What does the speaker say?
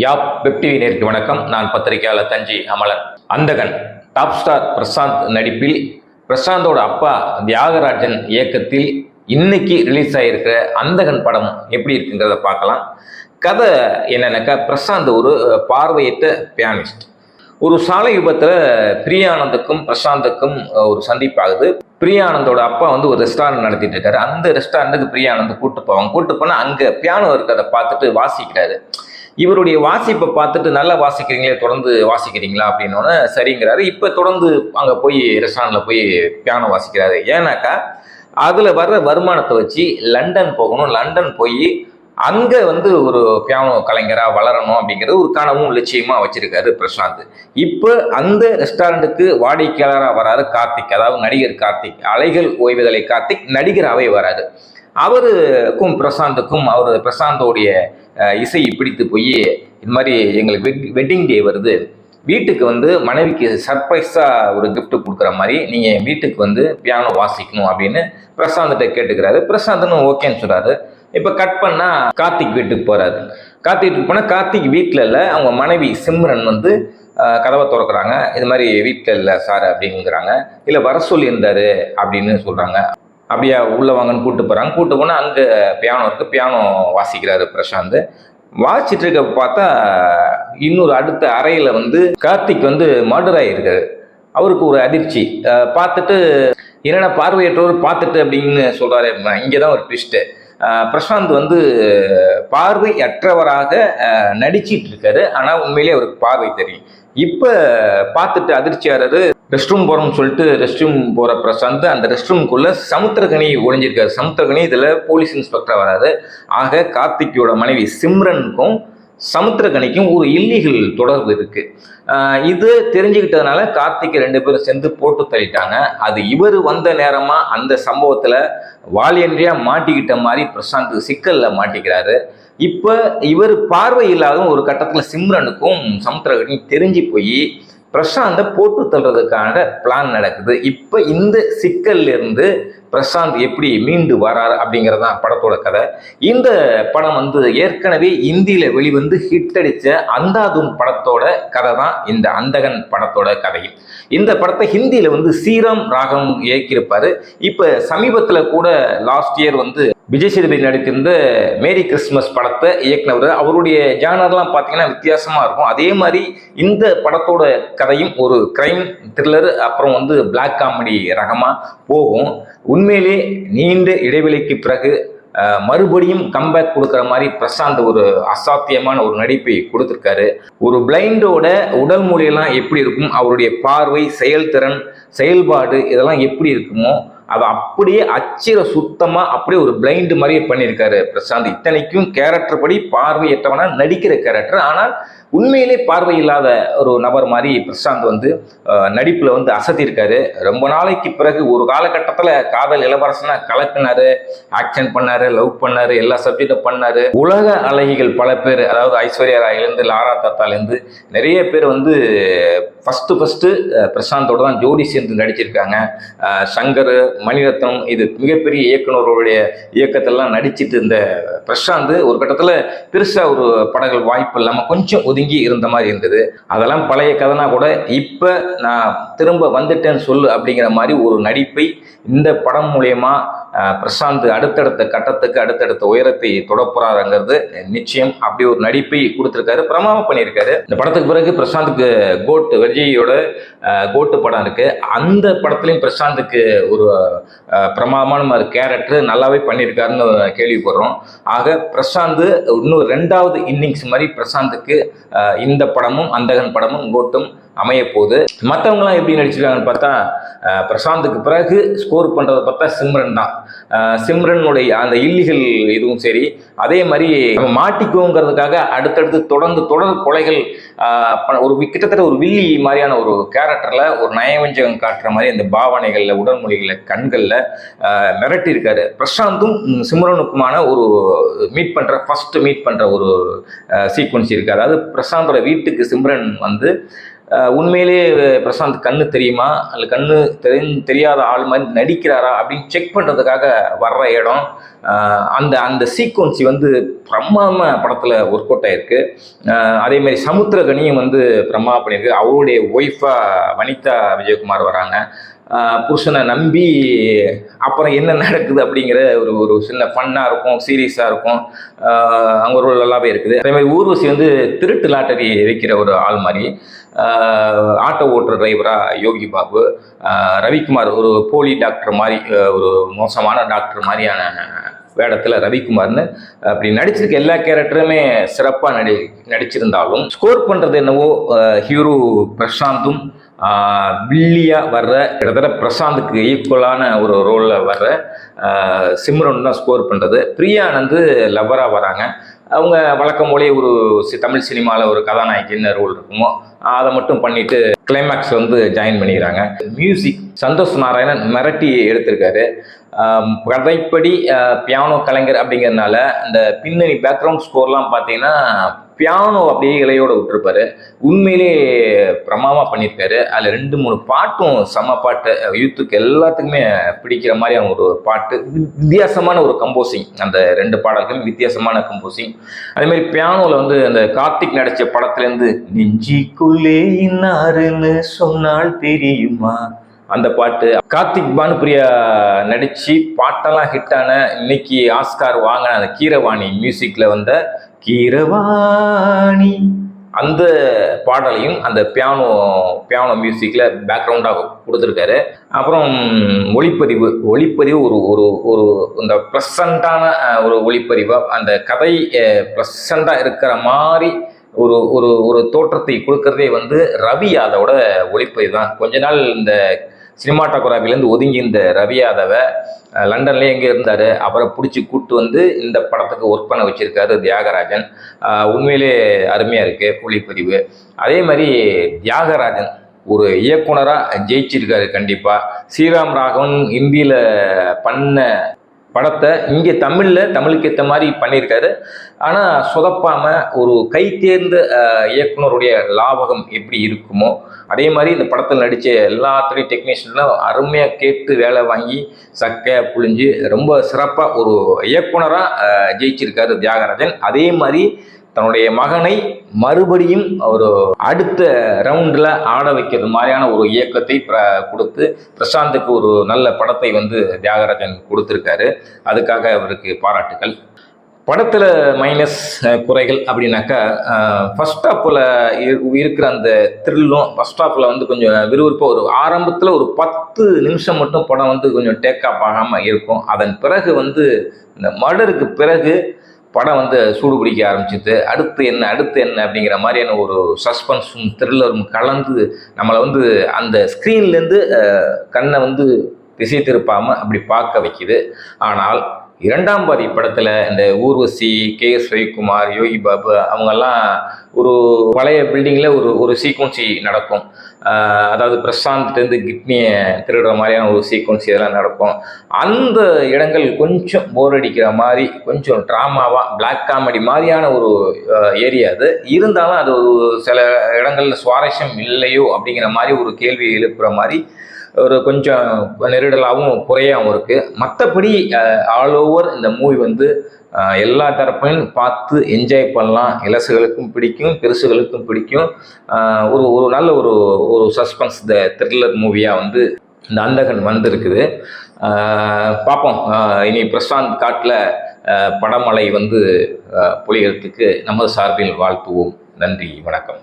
யாப் வெப்டிவி நேருக்கு வணக்கம். நான் பத்திரிகையாளர் தஞ்சி அமலன். அந்தகன் டாப் ஸ்டார் பிரசாந்த் நடிப்பில் பிரசாந்தோட அப்பா தியாகராஜன் இயக்கத்தில் இன்னைக்கு ரிலீஸ் ஆகியிருக்கிற அந்தகன் படம் எப்படி இருக்குங்கிறத பார்க்கலாம். கதை என்னன்னாக்கா பிரசாந்த் ஒரு பார்வையற்ற பியானிஸ்ட் ஒரு சாலை விபத்தில் பிரியானந்துக்கும் பிரசாந்துக்கும் ஒரு சந்திப்பாகுது. பிரியானந்தோட அப்பா வந்து ஒரு ரெஸ்டாரண்ட் நடத்திட்டு இருக்காரு. அந்த ரெஸ்டாரண்ட்டுக்கு பிரியானந்த் கூட்டு போவாங்க. கூட்டு போனால் அங்கே பியானோ இருக்கிறத பார்த்துட்டு வாசிக்கிறாரு. இவருடைய வாசிப்பை பார்த்துட்டு நல்லா வாசிக்கிறீங்களே தொடர்ந்து வாசிக்கிறீங்களா அப்படின்னோடனே சரிங்கிறாரு. இப்போ தொடர்ந்து அங்கே போய் ரெஸ்டாரண்ட்டில் போய் பியானோ வாசிக்கிறாரு. ஏன்னாக்கா அதில் வர்ற வருமானத்தை வச்சு லண்டன் போகணும். லண்டன் போய் அங்கே வந்து ஒரு பியானோ கலைஞராக வளரணும் அப்படிங்கிறது ஒரு கனவும் லட்சியமாக வச்சுருக்காரு பிரசாந்த். இப்போ அந்த ரெஸ்டாரண்ட்டுக்கு வாடிக்கையாளராக வராரு கார்த்திக். அதாவது நடிகர் கார்த்திக். அலைகள் ஓய்வுதலை கார்த்திக் நடிகராகவே வராரு. அவருக்கும் பிரசாந்துக்கும் அவர் பிரசாந்தோடைய இசையை பிடித்து போய் இது மாதிரி எங்களுக்கு வெட் வெட்டிங் டே வருது. வீட்டுக்கு வந்து மனைவிக்கு சர்ப்ரைஸாக ஒரு கிஃப்ட் கொடுக்குற மாதிரி நீங்கள் வீட்டுக்கு வந்து பியானோ வாசிக்கணும் அப்படின்னு பிரசாந்த்கிட்ட கேட்டுக்கிறாரு. பிரசாந்த்னு ஓகேன்னு சொல்கிறாரு இப்போ கட் பண்ணால் கார்த்திக் வீட்டுக்கு போகிறாரு கார்த்திக் வீட்டுக்கு போனால் கார்த்திக் வீட்டில் இல்லை அவங்க மனைவி சிம்ரன் வந்து கதவை திறக்கிறாங்க. இது மாதிரி வீட்டில் இல்லை சார் அப்படிங்கிறாங்க. இல்லை வர சொல்லியிருந்தாரு அப்படின்னு சொல்கிறாங்க அப்படியா உள்ளே வாங்கன்னு கூப்பிட்டு போகிறாங்க கூப்பிட்டு போனால் அங்கே பியானோ இருக்குது பியானோ வாசிக்கிறாரு பிரசாந்த். வாசிச்சுட்டு இருக்க பார்த்தா இன்னொரு அடுத்த அறையில் வந்து கார்த்திக் வந்து மர்டர் அவருக்கு ஒரு அதிர்ச்சி. பார்த்துட்டு என்னென்ன பார்வையற்றவர் பார்த்துட்டு அப்படின்னு சொல்கிறாரு இங்கே தான் ஒரு ட்விஸ்ட்டு பிரசாந்த் வந்து பார்வையற்றவராக அற்றவராக நடிச்சிட்டு இருக்காரு. ஆனால் உண்மையிலேயே அவருக்கு பார்வை தெரியும். இப்போ பார்த்துட்டு அதிர்ச்சியாளர் ரெஸ்ட் ரூம் போகிறோம்னு சொல்லிட்டு ரெஸ்ட் ரூம் போகிற பிரசாந்த் அந்த ரெஸ்ட் ரூம்குள்ளே சமுத்திரகனி ஒளிஞ்சிருக்காரு. சமுத்திரகனி இதில் போலீஸ் இன்ஸ்பெக்டர் வராது ஆக கார்த்திக்கோட மனைவி சிம்ரனுக்கும் சமுத்திரகனிக்கும் ஒரு இல்லீகல் தொடர்பு இருக்குது இது தெரிஞ்சுக்கிட்டதுனால கார்த்திக் ரெண்டு பேரும் சேர்ந்து போட்டு தள்ளிட்டாங்க. அது இவர் வந்த நேரமாக அந்த சம்பவத்தில் வாலியன்றியாக மாட்டிக்கிட்ட மாதிரி பிரசாந்த் சிக்கலில் மாட்டிக்கிறாரு. இப்போ இவர் பார்வை இல்லாத ஒரு கட்டத்தில் சிம்ரனுக்கும் சமுத்திரகனிக்கும் தெரிஞ்சு போய் பிரசாந்தை போட்டு தள்ளுறதுக்கான பிளான் நடக்குது. இப்போ இந்த சிக்கல்ல இருந்து பிரசாந்த் எப்படி மீண்டு வரார் அப்படிங்கிறது தான் படத்தோட கதை. இந்த படம் வந்து ஏற்கனவே இந்தியில வெளிவந்து ஹிட் அடிச்ச அந்தாதுன் படத்தோட கதை தான் இந்த அந்தகன் படத்தோட கதையும் இந்த படத்தை ஹிந்தியில வந்து சீரம் ராகம் இயக்கியிருப்பாரு. இப்ப சமீபத்துல கூட லாஸ்ட் இயர் வந்து விஜய் சேதுபதி நடித்திருந்த மேரி கிறிஸ்மஸ் படத்தை இயக்குனவர் அவருடைய ஜானர்லாம் பார்த்தீங்கன்னா வித்தியாசமாக இருக்கும். அதே மாதிரி இந்த படத்தோட கதையும் ஒரு கிரைம் த்ரில்லர் அப்புறம் வந்து பிளாக் காமெடி ரகமாக போகும். உண்மையிலே நீண்ட இடைவெளிக்கு பிறகு மறுபடியும் கம்பேக் கொடுக்குற மாதிரி பிரசாந்த் ஒரு அசாத்தியமான ஒரு நடிப்பை கொடுத்துருக்காரு. ஒரு பிளைண்டோட உடல் மொழியெல்லாம் எப்படி இருக்கும்? அவருடைய பார்வை செயல்திறன் செயல்பாடு இதெல்லாம் எப்படி இருக்குமோ அதை அப்படியே அச்சிர சுத்தமா அப்படியே ஒரு பிளைண்டு மாதிரியே பண்ணியிருக்காரு பிரசாந்த். இத்தனைக்கும் கேரக்டர் படி பார்வையற்றவனா நடிக்கிற கேரக்டர் ஆனால் உண்மையிலே பார்வை இல்லாத ஒரு நபர் மாதிரி பிரசாந்த் வந்து நடிப்பில் வந்து அசத்திருக்காரு. ரொம்ப நாளைக்கு பிறகு ஒரு காலகட்டத்தில் காதல் இளவரசனா கலக்குனாரு ஆக்ஷன் பண்ணாரு லவ் பண்ணாரு எல்லா சப்ஜெக்டும் பண்ணாரு. உலக அழகிகள் பல பேர் அதாவது ஐஸ்வர்யா ராயிலேருந்து லாரா தாத்தாலேருந்து நிறைய பேர் வந்து ஃபஸ்ட்டு ஃபஸ்ட்டு பிரசாந்தோட தான் ஜோடி சேர்ந்து நடிச்சிருக்காங்க. சங்கர் மணிரத்னம் இது மிகப்பெரிய இயக்குநர்களுடைய இயக்கத்திலலாம் நடிச்சிட்டு இருந்த பிரசாந்த் ஒரு கட்டத்தில் பெருசாக ஒரு படங்கள் வாய்ப்பு இல்லாமல் கொஞ்சம் ஒதுங்கி இருந்த மாதிரி இருந்தது. அதெல்லாம் பழைய கதைனா கூட இப்போ நான் திரும்ப வந்துட்டேன்னு சொல்லு அப்படிங்கிற மாதிரி ஒரு நடிப்பை இந்த படம் மூலயமா பிரசாந்த் அடுத்தடுத்த கட்டத்துக்கு அடுத்தடுத்த உயரத்தை தொடப்புறாருங்கிறது நிச்சயம். அப்படி ஒரு நடிப்பை கொடுத்துருக்காரு பிரமாதம் பண்ணியிருக்காரு. இந்த படத்துக்கு பிறகு பிரசாந்துக்கு கோட் விஜயோட கோட்டு படம் இருக்கு. அந்த படத்துலையும் பிரசாந்துக்கு ஒரு பிரமாதமான ஒரு கேரக்டர் நல்லாவே பண்ணியிருக்காருன்னு கேள்விப்படுறோம். ஆக பிரசாந்த் இன்னும் ரெண்டாவது இன்னிங்ஸ் மாதிரி பிரசாந்துக்கு இந்த படமும் அந்தகன் படமும் கோட்டும் அமைய போகுது மற்றவங்களாம் எப்படி நடிச்சிருக்காங்கன்னு பார்த்தா பிரசாந்துக்கு பிறகு ஸ்கோர் பண்ணுறதை பார்த்தா சிம்ரன் தான். சிம்ரனுடைய அந்த இல்லிகள் இதுவும் சரி அதே மாதிரி நம்ம மாட்டிக்குவோங்கிறதுக்காக அடுத்தடுத்து தொடர்ந்து தொடர் கொலைகள் ஒரு கிட்டத்தட்ட ஒரு வில்லி மாதிரியான ஒரு கேரக்டரில் ஒரு நயவஞ்சகம் காட்டுற மாதிரி அந்த பாவனைகளில் உடல்மொழிகளில் கண்களில் மிரட்டி இருக்காரு பிரசாந்தும் சிம்ரனுக்குமான ஒரு மீட் பண்ணுற ஃபர்ஸ்ட் மீட் பண்ணுற ஒரு சீக்வன்ஸ் இருக்குது அதாவது பிரசாந்தோட வீட்டுக்கு சிம்ரன் வந்து உண்மையிலேயே பிரசாந்த் கண்ணு தெரியுமா? அல்ல கண்ணு தெரி தெரியாத ஆள் மாதிரி நடிக்கிறாரா அப்படின்னு செக் பண்ணுறதுக்காக வர்ற இடம். அந்த அந்த சீக்வன்சி வந்து பிரம்மாம படத்தில் ஒர்க் அவுட் ஆயிருக்கு. அதேமாதிரி அதே மாதிரி சமுத்திரகனியும் வந்து பிரம்மா பண்ணியிருக்கு. அவருடைய ஒய்ஃபாக வனிதா விஜயகுமார் வராங்க. புருஷனை நம்பி அப்புறம் என்ன நடக்குது அப்படிங்கிற ஒரு ஒரு சின்ன ஃபன்னாக இருக்கும் சீரியஸாக இருக்கும். அங்கே ஒரு நல்லாவே இருக்குது. அதே மாதிரி ஊர்வசி வந்து திருட்டு லாட்டரி வைக்கிற ஒரு ஆள் மாதிரி. ஆட்டோ ஓட்டுற டிரைவராக யோகி பாபு ரவிக்குமார் ஒரு போலி டாக்டர் மாதிரி ஒரு மோசமான டாக்டர் மாதிரியான வேடத்தில் ரவிக்குமார்னு அப்படி நடிச்சிருக்க எல்லா கேரக்டருமே சிறப்பாக நடி நடிச்சிருந்தாலும் ஸ்கோர் பண்ணுறது என்னவோ ஹீரோ பிரசாந்தும் பில்லியாக வர்ற கிட்டத்தட்ட பிரசாந்துக்கு ஈக்குவலான ஒரு ரோலில் வர்ற சிம்ரன் தான் ஸ்கோர் பண்ணுறது பிரியானந்து லவராக வராங்க. அவங்க வழக்கம் போலே ஒரு சி- தமிழ் சினிமாவில் ஒரு கதாநாயகி ரோல் இருக்குமோ அதை மட்டும் பண்ணிட்டு கிளைமேக்ஸ் வந்து ஜாயின் பண்ணிக்கிறாங்க. மியூசிக் சந்தோஷ் நாராயணன் மிரட்டி எடுத்திருக்காரு. கதைப்படி பியானோ கலைஞர் அப்படிங்கிறதுனால அந்த பின்னணி பேக்ரவுண்ட் ஸ்கோர்லாம் பார்த்தீங்கன்னா பியானோ அப்படியே இலையோட விட்டுருப்பாரு. உண்மையிலே பிரமாமா பண்ணியிருக்காரு. அதில் ரெண்டு மூணு பாட்டும் செம்ம பாட்டு. யூத்துக்கு எல்லாத்துக்குமே பிடிக்கிற மாதிரியான ஒரு பாட்டு. வி- வித்தியாசமான ஒரு கம்போசிங் அந்த ரெண்டு பாடல்களும் வித்தியாசமான கம்போசிங் அதேமாதிரி பியானோவில் வந்து அந்த கார்த்திக் நடித்த படத்துலேருந்து நெஞ்சிக்குள்ளே இன்னாருன்னு சொன்னால் தெரியுமா? அந்த பாட்டு. கார்த்திக் பானுப்பிரியா நடிச்சு பாட்டெல்லாம் ஹிட்டான இன்னைக்கு ஆஸ்கார் வாங்கின அந்த கீரவாணி மியூசிக்கில் வந்த கீரவாணி. அந்த பாடலையும் அந்த பியானோ பியானோ மியூசிக்கில் பேக்ரவுண்டாக கொடுத்துருக்காரு. அப்புறம் ஒளிப்பதிவு ஒளிப்பதிவு ஒரு ஒரு ஒரு இந்த ப்ளசண்ட்டான ஒரு ஒளிப்பதிவாக அந்த கதை ப்ளசண்ட்டாக இருக்கிற மாதிரி ஒரு ஒரு ஒரு தோற்றத்தை கொடுக்கறதே வந்து ரவி யாதவோட ஒளிப்பதிவு தான். கொஞ்ச நாள் இந்த சினிமாட்டோகிராஃபிலேருந்து ஒதுங்கி இந்த ரவி யாதவை லண்டன்லேயே எங்கே இருந்தார்? அவரை பிடிச்சி கூட்டு வந்து இந்த படத்துக்கு ஒர்க் பண்ண வச்சிருக்காரு தியாகராஜன். உண்மையிலே அருமையாக இருக்குது கூலிப்பதிவு அதே மாதிரி தியாகராஜன் ஒரு இயக்குனராக ஜெயிச்சிருக்காரு கண்டிப்பாக ஸ்ரீராம் ராகவன் ஹிந்தியில் பண்ண படத்தை இங்கே தமிழில் தமிழுக்கு ஏற்ற மாதிரி பண்ணியிருக்காரு. ஆனால் சொதப்பாமல் ஒரு கை தேர்ந்த இயக்குனருடைய லாபகம் எப்படி இருக்குமோ அதே மாதிரி இந்த படத்தில் நடித்த எல்லாத்துலேயும் டெக்னீஷியனும் அருமையாக கேட்டு வேலை வாங்கி சக்கையாக புழிஞ்சு ரொம்ப சிறப்பாக ஒரு இயக்குனராக ஜெயிச்சிருக்காரு தியாகராஜன். அதே மாதிரி தன்னுடைய மகனை மறுபடியும் ஒரு அடுத்த ரவுண்டில் ஆட வைக்கிறது மாதிரியான ஒரு இயக்கத்தை பிர கொடுத்து பிரசாந்துக்கு ஒரு நல்ல படத்தை வந்து தியாகராஜன் கொடுத்துருக்காரு. அதுக்காக அவருக்கு பாராட்டுகள் படத்தில் மைனஸ் குறைகள் அப்படின்னாக்கா ஃபர்ஸ்ட் ஹாஃபில் இருக்கிற அந்த த்ரில்லும் ஃபஸ்ட் ஹாஃபில் வந்து கொஞ்சம் விறுவிறுப்பாக ஒரு ஆரம்பத்தில் ஒரு பத்து நிமிஷம் மட்டும் படம் வந்து கொஞ்சம் டேக் ஆஃப் ஆகாமல் இருக்கும். அதன் பிறகு வந்து இந்த மர்டருக்கு பிறகு படம் வந்து சூடு பிடிக்க ஆரம்பிச்சிது. அடுத்து என்ன அடுத்து என்ன அப்படிங்கிற மாதிரியான ஒரு சஸ்பென்ஸும் த்ரில்லரும் கலந்து நம்மளை வந்து அந்த ஸ்க்ரீன்லேருந்து கண்ணை வந்து திசை திருப்பாமல் அப்படி பார்க்க வைக்குது. ஆனால் இரண்டாம் பாதி படத்தில் இந்த ஊர்வசி கே எஸ் ரவிக்குமார் யோகி பாபு அவங்கெல்லாம் ஒரு பழைய பில்டிங்கில் ஒரு ஒரு சீக்வன்சி நடக்கும். அதாவது பிரசாந்த்லேருந்து கிட்னியை திருடுற மாதிரியான ஒரு சீக்வன்ஸ் இதெல்லாம் நடக்கும். அந்த இடங்கள் கொஞ்சம் போர் அடிக்கிற மாதிரி கொஞ்சம் ட்ராமாவாக பிளாக் காமெடி மாதிரியான ஒரு ஏரியா அது. இருந்தாலும் அது ஒரு சில இடங்கள்ல சுவாரஸ்யம் இல்லையோ அப்படிங்கிற மாதிரி ஒரு கேள்வி எழுப்புற மாதிரி ஒரு கொஞ்சம் நெருடலாகவும் குறையாகவும் இருக்குது மற்றபடி ஆல் ஓவர் இந்த மூவி வந்து எல்லா தரப்பையும் பார்த்து என்ஜாய் பண்ணலாம். இலசுகளுக்கும் பிடிக்கும் பெருசுகளுக்கும் பிடிக்கும். ஒரு ஒரு நல்ல ஒரு ஒரு சஸ்பென்ஸ் த த்ரில்லர் மூவியாக வந்து இந்த அந்தகன் வந்திருக்குது. பார்ப்போம். இனி பிரசாந்த் காட்டில் படமலை வந்து புலிகளுக்கு நமது சார்பில் வாழ்த்துவோம். நன்றி வணக்கம்.